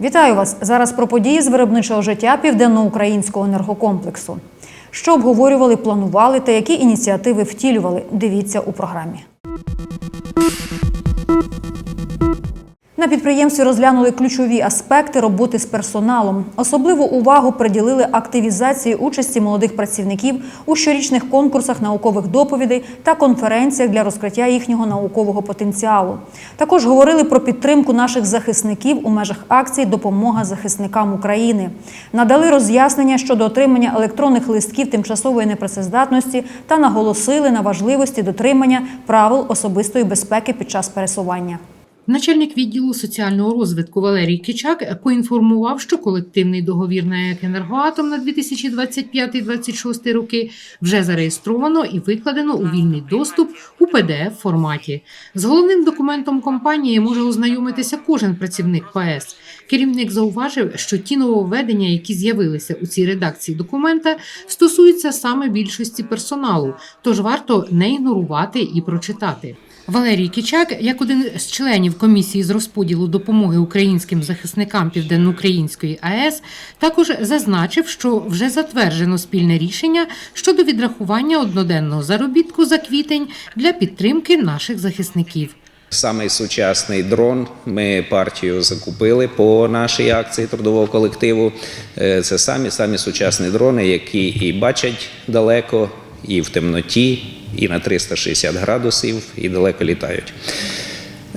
Вітаю вас! Зараз про події з виробничого життя південноукраїнського енергокомплексу. Що обговорювали, планували та які ініціативи втілювали? Дивіться у програмі. На підприємстві розглянули ключові аспекти роботи з персоналом. Особливу увагу приділили активізації участі молодих працівників у щорічних конкурсах наукових доповідей та конференціях для розкриття їхнього наукового потенціалу. Також говорили про підтримку наших захисників у межах акції Допомога захисникам України. Надали роз'яснення щодо отримання електронних листків тимчасової непрацездатності та наголосили на важливості дотримання правил особистої безпеки під час пересування. Начальник відділу соціального розвитку Валерій Кичак поінформував, що колективний договір на «Енергоатом» на 2025-2026 роки вже зареєстровано і викладено у вільний доступ у pdf форматі. З головним документом компанії може ознайомитися кожен працівник ПАЕС. Керівник зауважив, що ті нововведення, які з'явилися у цій редакції документа, стосуються саме більшості персоналу, тож варто не ігнорувати і прочитати. Валерій Кичак, як один з членів комісії з розподілу допомоги українським захисникам Південноукраїнської АЕС, також зазначив, що вже затверджено спільне рішення щодо відрахування одноденного заробітку за квітень для підтримки наших захисників. Самий сучасний дрон ми партію закупили по нашій акції трудового колективу. Е, Це самі самі сучасні дрони, які і бачать далеко, і в темноті, і на 360 градусів, і далеко літають.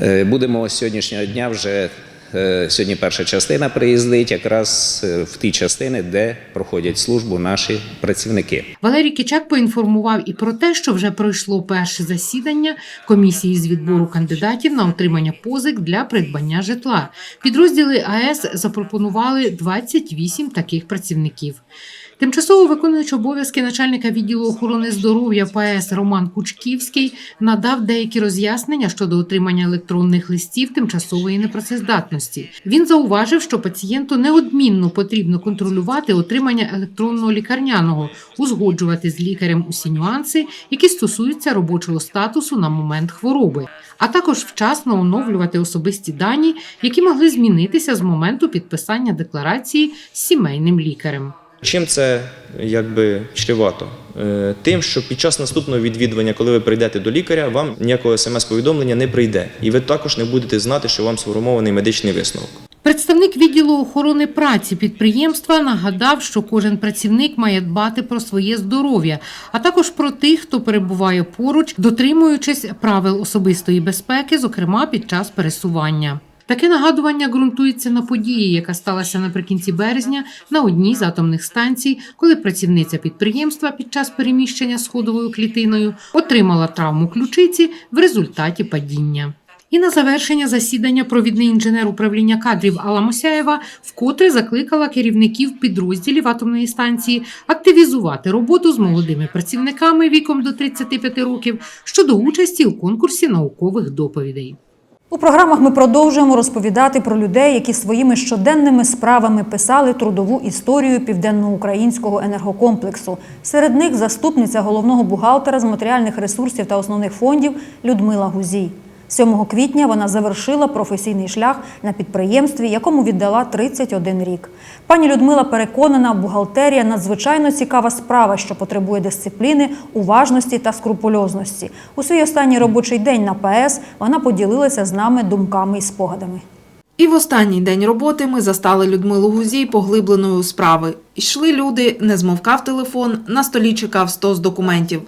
Е, Будемо з сьогоднішнього дня вже. е, Сьогодні перша частина приїздить якраз е, в ті частини, де проходять службу наші працівники. Валерій Кичак поінформував і про те, що вже пройшло перше засідання комісії з відбору кандидатів на отримання позик для придбання житла. Підрозділи АЕС запропонували 28 таких працівників. Тимчасово виконуючи обов'язки начальника відділу охорони здоров'я ПАЕС Роман Кучківський надав деякі роз'яснення щодо отримання електронних листів тимчасової непрацездатності. Він зауважив, що пацієнту неодмінно потрібно контролювати отримання електронного лікарняного, узгоджувати з лікарем усі нюанси, які стосуються робочого статусу на момент хвороби, а також вчасно оновлювати особисті дані, які могли змінитися з моменту підписання декларації з сімейним лікарем. Чим це якби чревато? Е, Тим, що під час наступного відвідування, коли ви прийдете до лікаря, вам ніякого смс-повідомлення не прийде, і ви також не будете знати, що вам сформований медичний висновок. Представник відділу охорони праці підприємства нагадав, що кожен працівник має дбати про своє здоров'я, а також про тих, хто перебуває поруч, дотримуючись правил особистої безпеки, зокрема під час пересування. Таке нагадування ґрунтується на події, яка сталася наприкінці березня на одній з атомних станцій, коли працівниця підприємства під час переміщення сходовою клітиною отримала травму ключиці в результаті падіння. І на завершення засідання провідний інженер управління кадрів Алла Мосяєва вкотре закликала керівників підрозділів атомної станції активізувати роботу з молодими працівниками віком до 35 років щодо участі у конкурсі наукових доповідей. У програмах ми продовжуємо розповідати про людей, які своїми щоденними справами писали трудову історію південноукраїнського енергокомплексу. Серед них заступниця головного бухгалтера з матеріальних ресурсів та основних фондів Людмила Гузій. 7 квітня вона завершила професійний шлях на підприємстві, якому віддала 31 рік. Пані Людмила переконана, бухгалтерія надзвичайно цікава справа, що потребує дисципліни, уважності та скрупульозності. У свій останній робочий день на ПС вона поділилася з нами думками і спогадами. І в останній день роботи ми застали Людмилу Гузій поглибленою у справи. Йшли люди, не змовкав телефон, на столі чекав стос документів.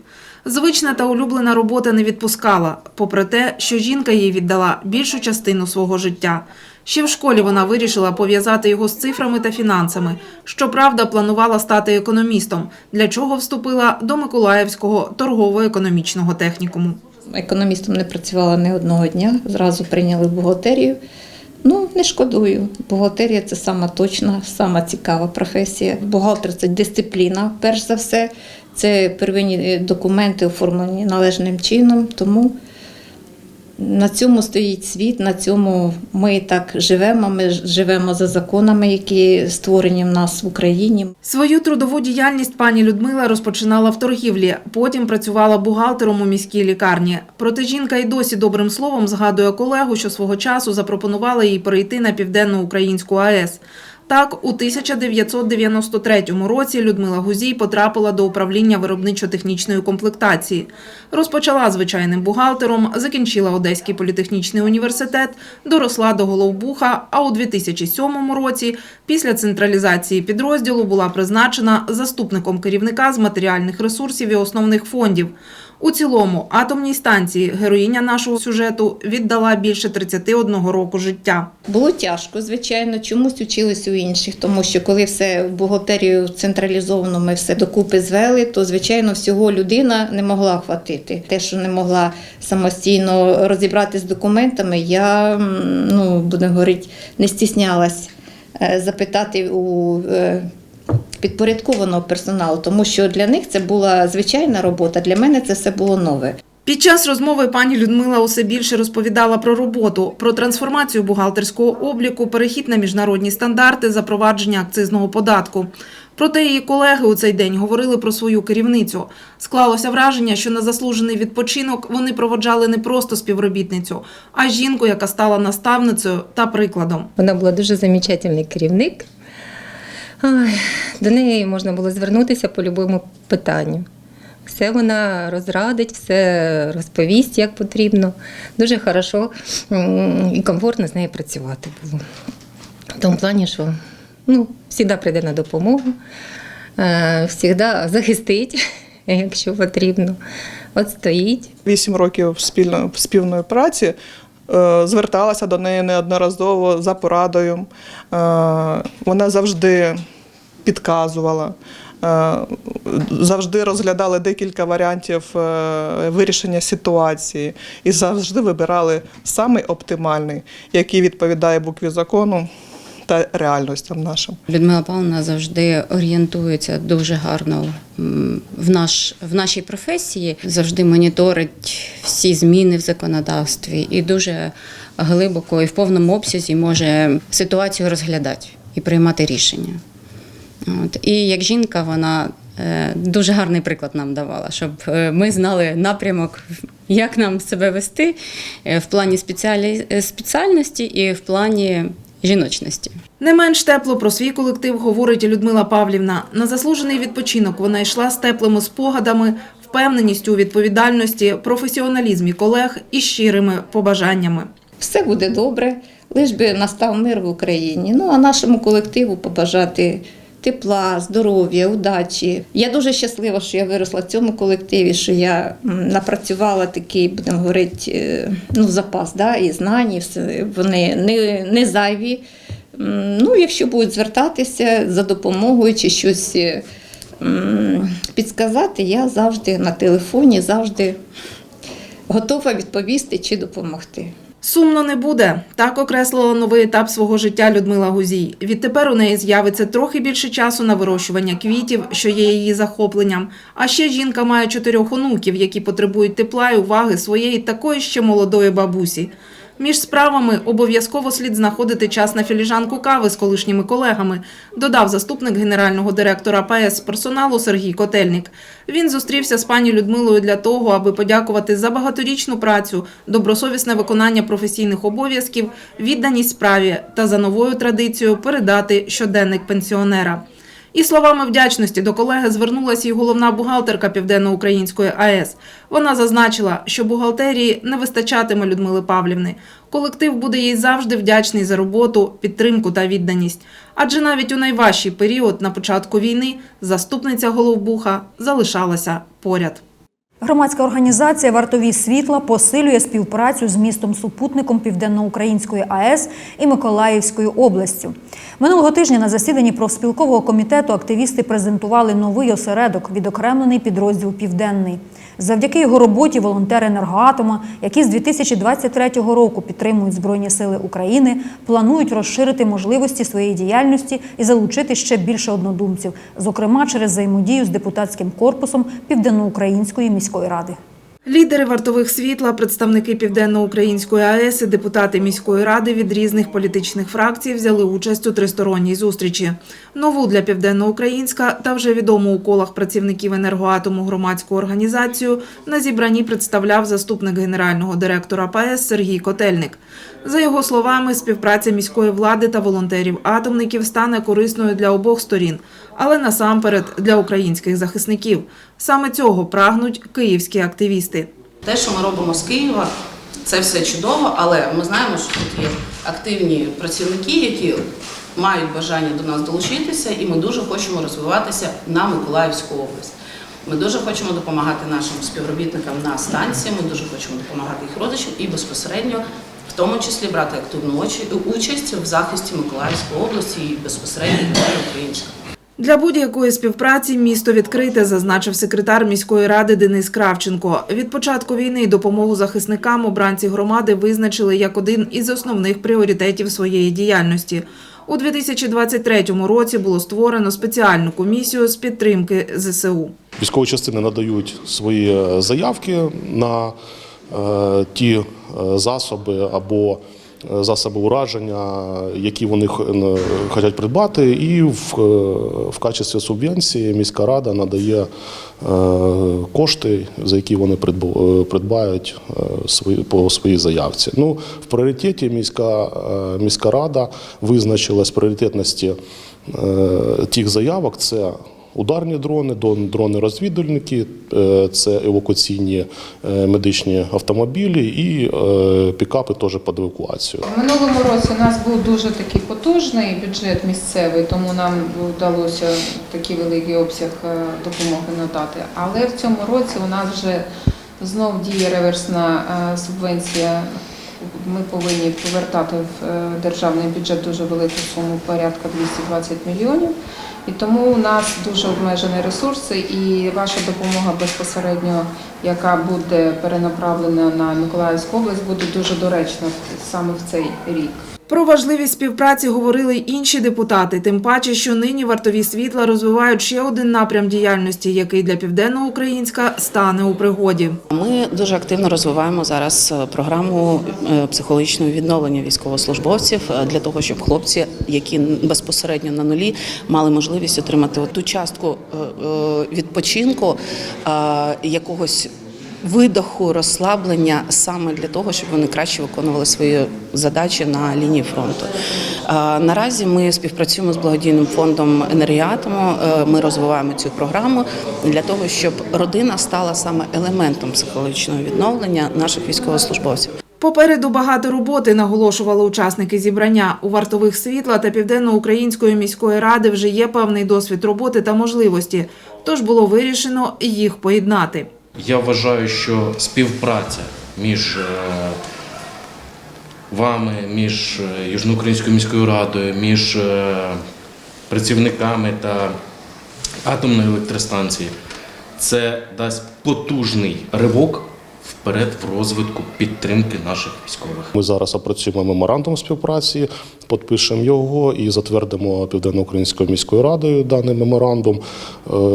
Звична та улюблена робота не відпускала, попри те, що жінка їй віддала більшу частину свого життя. Ще в школі вона вирішила пов'язати його з цифрами та фінансами. Щоправда, планувала стати економістом, для чого вступила до Миколаївського торгово-економічного технікуму. Економістом не працювала не одного дня, зразу прийняли бухгалтерію. Ну, не шкодую. Бухгалтерія це сама точна, сама цікава професія. Бухгалтер це дисципліна, перш за все. Це первинні документи оформлені належним чином. Тому на цьому стоїть світ, на цьому ми так живемо. Ми живемо за законами, які створені в нас в Україні. Свою трудову діяльність пані Людмила розпочинала в торгівлі, потім працювала бухгалтером у міській лікарні. Проте жінка й досі добрим словом згадує колегу, що свого часу запропонувала їй перейти на південну українську АЕС. Так, у 1993 році Людмила Гузій потрапила до управління виробничо-технічної комплектації. Розпочала звичайним бухгалтером, закінчила Одеський політехнічний університет, доросла до головбуха, а у 2007 році, після централізації підрозділу, була призначена заступником керівника з матеріальних ресурсів і основних фондів. У цілому, атомній станції героїня нашого сюжету віддала більше 31 року життя. Було тяжко, звичайно, чомусь учились у інших, тому що коли все в бухгалтерію централізовано, ми все докупи звели, то звичайно всього людина не могла хватити. Те, що не могла самостійно розібратися з документами, я ну будемо говорити, не стіснялась е, запитати у. Підпорядкованого персоналу, тому що для них це була звичайна робота. Для мене це все було нове. Під час розмови пані Людмила усе більше розповідала про роботу, про трансформацію бухгалтерського обліку, перехід на міжнародні стандарти, запровадження акцизного податку. Проте її колеги у цей день говорили про свою керівницю. Склалося враження, що на заслужений відпочинок вони проводжали не просто співробітницю, а жінку, яка стала наставницею та прикладом. Вона була дуже замечательний керівник. До неї можна було звернутися по будь-якому питанню. Все вона розрадить, все розповість, як потрібно. Дуже хорошо і комфортно з нею працювати було. В тому плані, що ну, завжди прийде на допомогу, завжди захистить, якщо потрібно. От стоїть. Вісім років спільної спільної праці. е, Зверталася до неї неодноразово за порадою. Е, Вона завжди підказувала, е, завжди розглядали декілька варіантів е, вирішення ситуації і завжди вибирали самий оптимальний, який відповідає букві закону та реальностям нашим. Людмила Павловна завжди орієнтується дуже гарно в, наш, в нашій професії, завжди моніторить всі зміни в законодавстві і дуже глибоко і в повному обсязі може ситуацію розглядати і приймати рішення. От. І як жінка, вона е, дуже гарний приклад нам давала, щоб е, ми знали напрямок, як нам себе вести е, в плані спеціалі... спеціальності і в плані жіночності. Не менш тепло про свій колектив говорить Людмила Павлівна. На заслужений відпочинок вона йшла з теплими спогадами, впевненістю у відповідальності, професіоналізмі колег і щирими побажаннями. все буде добре, лиш би настав мир в Україні. Ну а нашому колективу побажати тепла, здоров'я, удачі. Я дуже щаслива, що я виросла в цьому колективі, що я напрацювала такий, будемо говорити, е, ну, запас, да, і знань, і все. вони не, не зайві. Ну, якщо будуть звертатися за допомогою чи щось е, підсказати, я завжди на телефоні, завжди готова відповісти чи допомогти. Сумно не буде. Так окреслила новий етап свого життя Людмила Гузій. Відтепер у неї з'явиться трохи більше часу на вирощування квітів, що є її захопленням. А ще жінка має чотирьох онуків, які потребують тепла і уваги своєї такої ще молодої бабусі. Між справами обов'язково слід знаходити час на філіжанку кави з колишніми колегами, додав заступник генерального директора ПС персоналу Сергій Котельник. Він зустрівся з пані Людмилою для того, аби подякувати за багаторічну працю, добросовісне виконання професійних обов'язків, відданість справі та за новою традицією передати щоденник пенсіонера. І словами вдячності до колеги звернулася й головна бухгалтерка Південноукраїнської АЕС. Вона зазначила, що бухгалтерії не вистачатиме Людмили Павлівни. Колектив буде їй завжди вдячний за роботу, підтримку та відданість. Адже навіть у найважчий період на початку війни заступниця головбуха залишалася поряд. Громадська організація Вартові світла посилює співпрацю з містом супутником Південноукраїнської АЕС і Миколаївською областю. Минулого тижня на засіданні профспілкового комітету активісти презентували новий осередок, відокремлений підрозділ Південний. Завдяки його роботі волонтери енергоатома, які з 2023 року підтримують Збройні Сили України, планують розширити можливості своєї діяльності і залучити ще більше однодумців, зокрема через взаємодію з депутатським корпусом Південноукраїнської міської ради. Лідери вартових світла, представники Південноукраїнської АЕС і депутати міської ради від різних політичних фракцій взяли участь у тристоронній зустрічі. Нову для Південноукраїнська та вже відому у колах працівників енергоатому громадську організацію на зібранні представляв заступник генерального директора ПАЕС Сергій Котельник. За його словами, співпраця міської влади та волонтерів-атомників стане корисною для обох сторін, але насамперед для українських захисників. Саме цього прагнуть київські активісти. Те, що ми робимо з Києва, це все чудово, але ми знаємо, що тут є активні працівники, які мають бажання до нас долучитися, і ми дуже хочемо розвиватися на Миколаївську область. Ми дуже хочемо допомагати нашим співробітникам на станції, ми дуже хочемо допомагати їх родичам і безпосередньо, в тому числі брати активну очі- участь в захисті Миколаївської області і безпосередньо Українська. Для будь-якої співпраці місто відкрите, зазначив секретар міської ради Денис Кравченко. Від початку війни допомогу захисникам обранці громади визначили як один із основних пріоритетів своєї діяльності. У 2023 році було створено спеціальну комісію з підтримки ЗСУ. Військові частини надають свої е, заявки на ті е, засоби або е, засоби ураження, які вони хочуть придбати, і в, е, в качестві субвенції міська рада надає е, кошти, за які вони е, придбають е, свої по своїй заявці. Ну в пріоритеті міська е, міська рада визначила з пріоритетності е, тих заявок. Це Ударні дрони, дон- дрони-розвідувальники, е, це евакуаційні е, медичні автомобілі і е, пікапи теж під евакуацію. В минулому році у нас був дуже такий потужний бюджет місцевий, тому нам вдалося такий великий обсяг допомоги надати. Але в цьому році у нас вже знов діє реверсна субвенція. Ми повинні повертати в державний бюджет дуже велику суму, порядка 220 мільйонів. І тому у нас дуже обмежені ресурси, і ваша допомога безпосередньо, яка буде перенаправлена на Миколаївську область, буде дуже доречна саме в цей рік. Про важливість співпраці говорили й інші депутати, тим паче, що нині вартові світла розвивають ще один напрям діяльності, який для південноукраїнська стане у пригоді. Ми дуже активно розвиваємо зараз е, програму е, психологічного відновлення військовослужбовців е, для того, щоб хлопці, які безпосередньо на нулі, мали можливість отримати ту частку відпочинку якогось. Видоху, розслаблення саме для того, щоб вони краще виконували свої задачі на лінії фронту. Наразі ми співпрацюємо з благодійним фондом енергіатому. Е, Ми розвиваємо цю програму для того, щоб родина стала саме елементом психологічного відновлення наших військовослужбовців. Попереду багато роботи наголошували учасники зібрання. У вартових світла та південноукраїнської міської ради вже є певний досвід роботи та можливості. Тож було вирішено їх поєднати. Я вважаю, що співпраця між е, вами, між е, Южноукраїнською міською радою, між е, працівниками та атомної електростанції це дасть потужний ривок вперед в розвитку підтримки наших військових. Ми зараз опрацюємо меморандум співпраці, підпишемо його і затвердимо Південно-Українською міською радою даний меморандум. Е,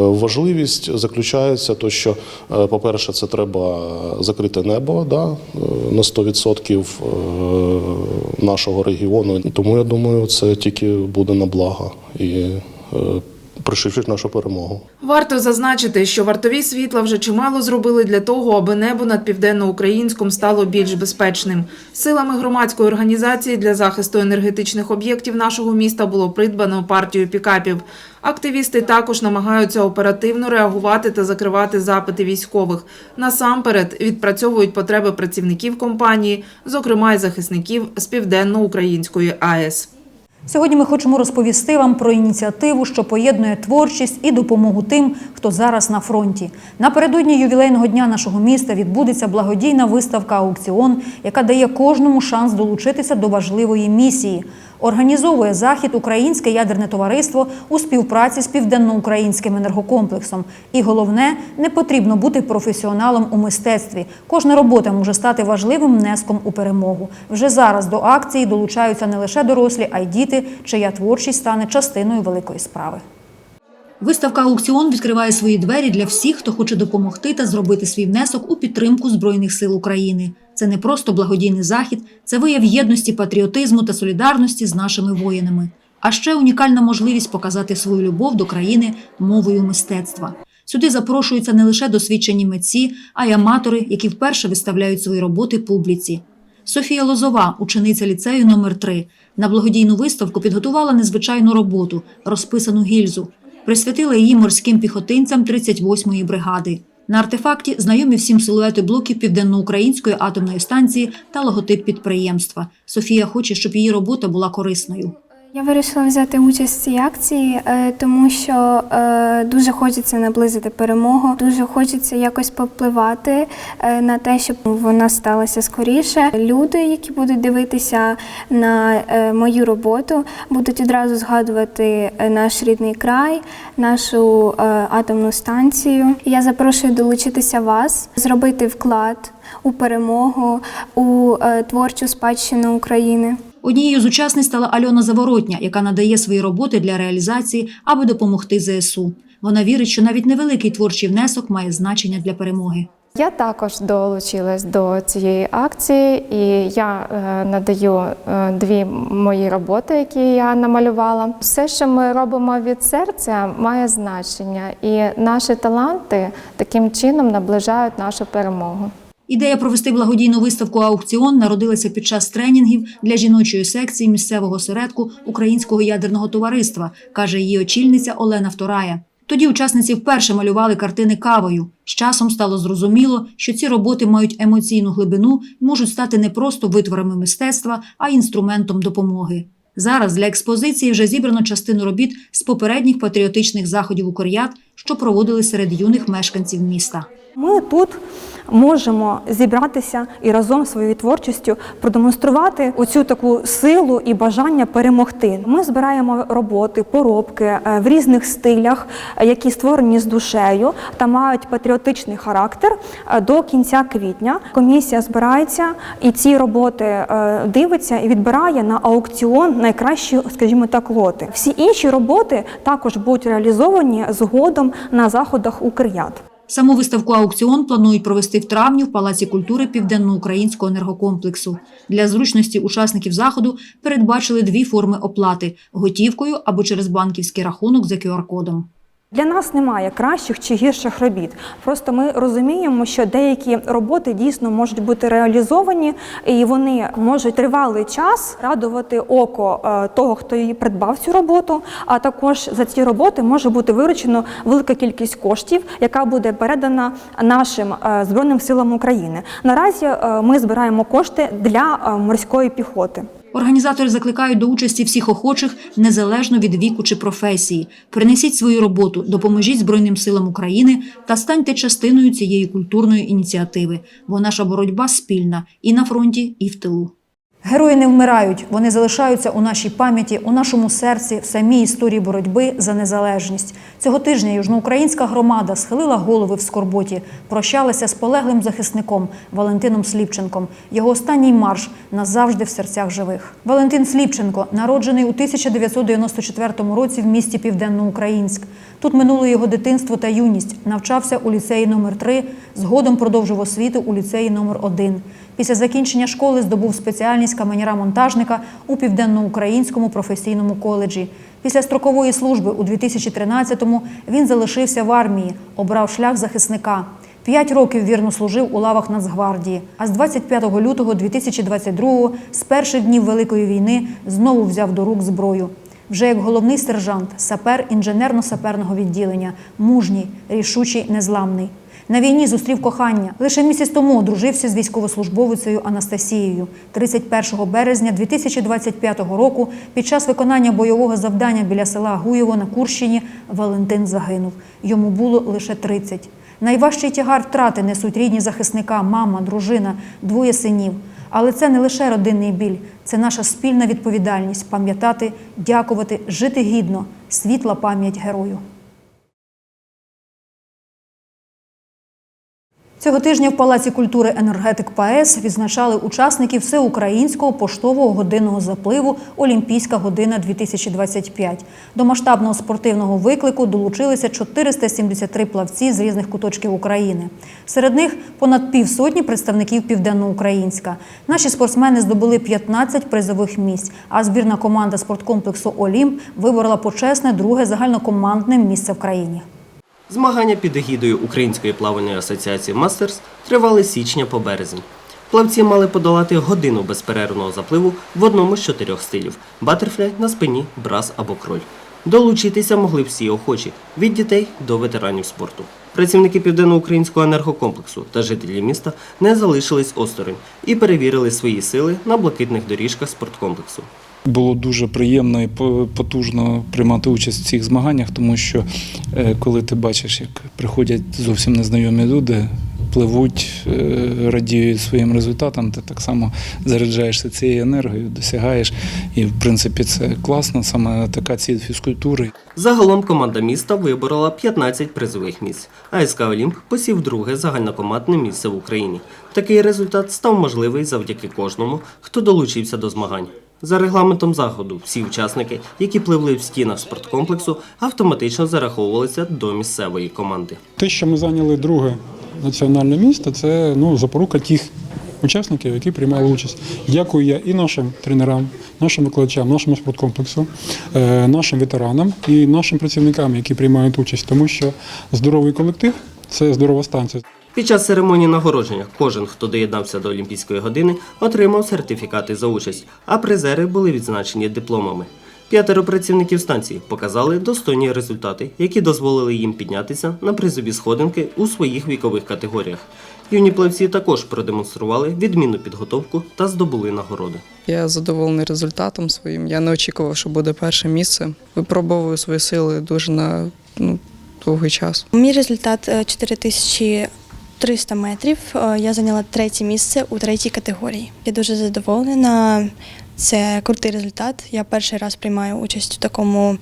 Важливість заключається то, що, е, по-перше, це треба закрити небо да, е, на 100% е, нашого регіону. Тому я думаю, це тільки буде на благо і пришвидшить нашу перемогу. Варто зазначити, що вартові світла вже чимало зробили для того, аби небо над південноукраїнськом стало більш безпечним. Силами громадської організації для захисту енергетичних об'єктів нашого міста було придбано партію пікапів. Активісти також намагаються оперативно реагувати та закривати запити військових. Насамперед відпрацьовують потреби працівників компанії, зокрема й захисників з південноукраїнської АЕС. Сьогодні ми хочемо розповісти вам про ініціативу, що поєднує творчість і допомогу тим, хто зараз на фронті. Напередодні ювілейного дня нашого міста відбудеться благодійна виставка аукціон, яка дає кожному шанс долучитися до важливої місії. Організовує захід Українське ядерне товариство у співпраці з південноукраїнським енергокомплексом. І головне, не потрібно бути професіоналом у мистецтві. Кожна робота може стати важливим внеском у перемогу. Вже зараз до акції долучаються не лише дорослі, а й діти, чия творчість стане частиною великої справи. Виставка аукціон відкриває свої двері для всіх, хто хоче допомогти та зробити свій внесок у підтримку Збройних сил України. Це не просто благодійний захід, це вияв єдності, патріотизму та солідарності з нашими воїнами. А ще унікальна можливість показати свою любов до країни мовою мистецтва. Сюди запрошуються не лише досвідчені митці, а й аматори, які вперше виставляють свої роботи публіці. Софія Лозова, учениця ліцею номер 3 на благодійну виставку підготувала незвичайну роботу, розписану гільзу. Присвятила її морським піхотинцям 38-ї бригади. На артефакті знайомі всім силуети блоків Південноукраїнської атомної станції та логотип підприємства. Софія хоче, щоб її робота була корисною. Я вирішила взяти участь в цій акції, е, тому що е, дуже хочеться наблизити перемогу, дуже хочеться якось попливати е, на те, щоб вона сталася скоріше. Люди, які будуть дивитися на мою роботу, будуть одразу згадувати наш рідний край, нашу атомну станцію. Я запрошую долучитися вас, зробити вклад у перемогу, у творчу спадщину України. Однією з учасниць стала Альона Заворотня, яка надає свої роботи для реалізації, аби допомогти ЗСУ. Вона вірить, що навіть невеликий творчий внесок має значення для перемоги. Я також долучилась до цієї акції, і я е, надаю е, дві мої роботи, які я намалювала. Все, що ми робимо від серця, має значення, і наші таланти таким чином наближають нашу перемогу. Ідея провести благодійну виставку аукціон народилася під час тренінгів для жіночої секції місцевого осередку Українського ядерного товариства, каже її очільниця Олена Вторая. Тоді учасниці вперше малювали картини кавою. З часом стало зрозуміло, що ці роботи мають емоційну глибину і можуть стати не просто витворами мистецтва, а інструментом допомоги. Зараз для експозиції вже зібрано частину робіт з попередніх патріотичних заходів у Коріат, що проводили серед юних мешканців міста. Ми тут можемо зібратися і разом своєю творчістю продемонструвати оцю таку силу і бажання перемогти. Ми збираємо роботи, поробки е, в різних стилях, е, які створені з душею та мають патріотичний характер е, до кінця квітня. Комісія збирається і ці роботи дивиться і відбирає на аукціон найкращі, скажімо так, лоти. Всі інші роботи також будуть реалізовані згодом на заходах у. Саму виставку аукціон планують провести в травні в Палаці культури Південноукраїнського енергокомплексу. Для зручності учасників заходу передбачили дві форми оплати готівкою або через банківський рахунок за QR-кодом. Для нас немає кращих чи гірших робіт. Просто ми розуміємо, що деякі роботи дійсно можуть бути реалізовані, і вони можуть тривалий час радувати око е, того, хто її придбав цю роботу. А також за ці роботи може бути виручено велика кількість коштів, яка буде передана нашим е, збройним силам України. Наразі е, ми збираємо кошти для морської піхоти. Організатори закликають до участі всіх охочих незалежно від віку чи професії. Принесіть свою роботу, допоможіть Збройним силам України та станьте частиною цієї культурної ініціативи, бо наша боротьба спільна і на фронті, і в тилу. Герої не вмирають, вони залишаються у нашій пам'яті, у нашому серці, в самій історії боротьби за незалежність. Цього тижня южноукраїнська громада схилила голови в скорботі, прощалася з полеглим захисником Валентином Сліпченком. Його останній марш назавжди в серцях живих. Валентин Сліпченко народжений у 1994 році в місті Південноукраїнськ. Тут минуло його дитинство та юність. Навчався у ліцеї номер 3 згодом продовжив освіту у ліцеї номер 1 Після закінчення школи здобув спеціальність каменяра-монтажника у Південноукраїнському професійному коледжі. Після строкової служби у 2013-му він залишився в армії, обрав шлях захисника. П'ять років вірно служив у лавах Нацгвардії. А з 25 лютого 2022-го, з перших днів Великої війни, знову взяв до рук зброю. Вже як головний сержант, сапер інженерно-саперного відділення, мужній, рішучий, незламний. На війні зустрів кохання. Лише місяць тому одружився з військовослужбовицею Анастасією. 31 березня 2025 року під час виконання бойового завдання біля села Гуєво на Курщині Валентин загинув. Йому було лише 30. Найважчий тягар втрати несуть рідні захисника, мама, дружина, двоє синів. Але це не лише родинний біль, це наша спільна відповідальність пам'ятати, дякувати, жити гідно, світла пам'ять герою. Цього тижня в Палаці культури енергетик ПАЕС відзначали учасників всеукраїнського поштового годинного запливу Олімпійська година 2025. До масштабного спортивного виклику долучилися 473 плавці з різних куточків України. Серед них понад півсотні представників Південноукраїнська. Наші спортсмени здобули 15 призових місць, а збірна команда спорткомплексу Олімп виборола почесне друге загальнокомандне місце в країні. Змагання під егідою Української плавальної асоціації Мастерс тривали з січня по березень. Плавці мали подолати годину безперервного запливу в одному з чотирьох стилів батерфляй на спині, брас або кроль. Долучитися могли всі охочі від дітей до ветеранів спорту. Працівники південноукраїнського енергокомплексу та жителі міста не залишились осторонь і перевірили свої сили на блакитних доріжках спорткомплексу. Було дуже приємно і потужно приймати участь в цих змаганнях, тому що е, коли ти бачиш, як приходять зовсім незнайомі люди, пливуть, е, радіють своїм результатам, ти так само заряджаєшся цією енергією, досягаєш. І в принципі це класно, саме така ціль фізкультури. Загалом команда міста виборола 15 призових місць, а СК Олімп посів друге загальнокомандне місце в Україні. Такий результат став можливий завдяки кожному, хто долучився до змагань. За регламентом заходу всі учасники, які пливли в стінах спорткомплексу, автоматично зараховувалися до місцевої команди. Те, що ми зайняли друге національне місце, це ну, запорука тих учасників, які приймали участь. Дякую я і нашим тренерам, нашим викладачам, нашому спорткомплексу, е, нашим ветеранам і нашим працівникам, які приймають участь, тому що здоровий колектив це здорова станція. Під час церемонії нагородження кожен, хто доєднався до Олімпійської години, отримав сертифікати за участь, а призери були відзначені дипломами. П'ятеро працівників станції показали достойні результати, які дозволили їм піднятися на призові сходинки у своїх вікових категоріях. Юні плавці також продемонстрували відмінну підготовку та здобули нагороди. Я задоволений результатом своїм. Я не очікував, що буде перше місце. Випробовую свої сили дуже на ну, довгий час. Мій результат е, 4300 метрів. Е, Я зайняла третє місце у третій категорії. Я дуже задоволена. Це крутий результат. Я перший раз приймаю участь у такому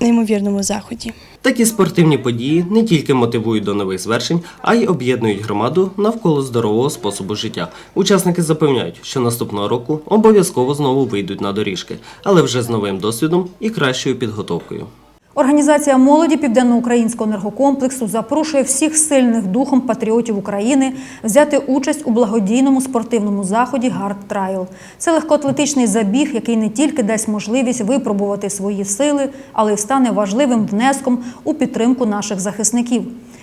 неймовірному заході. Такі спортивні події не тільки мотивують до нових звершень, а й об'єднують громаду навколо здорового способу життя. Учасники запевняють, що наступного року обов'язково знову вийдуть на доріжки, але вже з новим досвідом і кращою підготовкою. Організація молоді Південноукраїнського енергокомплексу запрошує всіх сильних духом патріотів України взяти участь у благодійному спортивному заході «Гард Трайл». Це легкоатлетичний забіг, який не тільки дасть можливість випробувати свої сили, але й стане важливим внеском у підтримку наших захисників.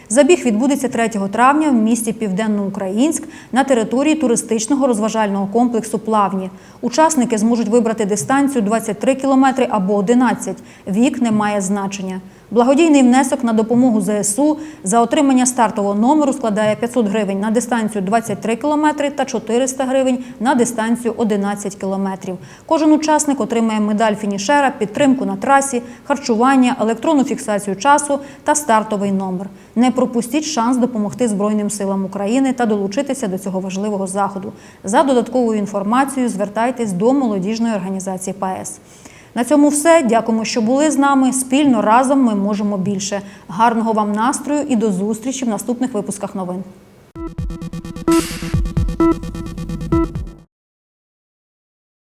Забіг відбудеться 3 травня в місті Південноукраїнськ на території туристичного розважального комплексу Плавні. Учасники зможуть вибрати дистанцію 23 кілометри або 11. Вік не має значення. Благодійний внесок на допомогу ЗСУ за отримання стартового номеру складає 500 гривень на дистанцію 23 кілометри та 400 гривень на дистанцію 11 кілометрів. Кожен учасник отримає медаль фінішера, підтримку на трасі, харчування, електронну фіксацію часу та стартовий номер. Не пропустіть шанс допомогти Збройним силам України та долучитися до цього важливого заходу. За додатковою інформацією звертайтесь до молодіжної організації ПАЕС. На цьому все. Дякуємо, що були з нами. Спільно разом ми можемо більше. Гарного вам настрою і до зустрічі в наступних випусках новин.